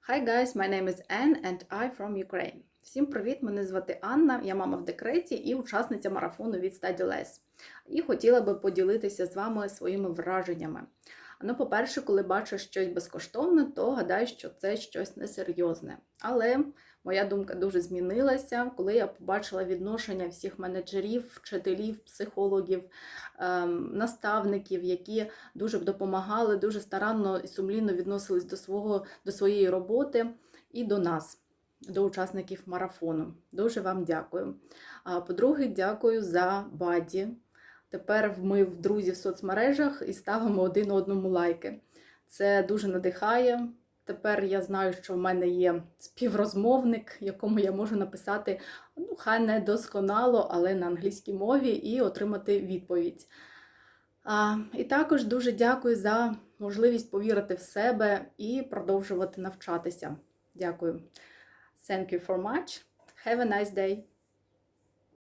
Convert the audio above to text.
Hi guys, my name is Anne and I from Ukraine. Всім привіт! Мене звати Анна, я мама в декреті і учасниця марафону від стадіо Лес. І хотіла би поділитися з вами своїми враженнями. Ну, по-перше, коли бачу щось безкоштовне, то гадаю, що це щось несерйозне. Але моя думка дуже змінилася, коли я побачила відношення всіх менеджерів, вчителів, психологів, ем, наставників, які дуже допомагали, дуже старанно і сумлінно відносились до свого до своєї роботи і до нас, до учасників марафону. Дуже вам дякую. А по-друге, дякую за баді. Тепер ми в друзі в соцмережах і ставимо один одному лайки. Це дуже надихає. Тепер я знаю, що в мене є співрозмовник, якому я можу написати, ну, хай не досконало, але на англійській мові, і отримати відповідь. А, і також дуже дякую за можливість повірити в себе і продовжувати навчатися. Дякую. Thank you for much. Have a nice day.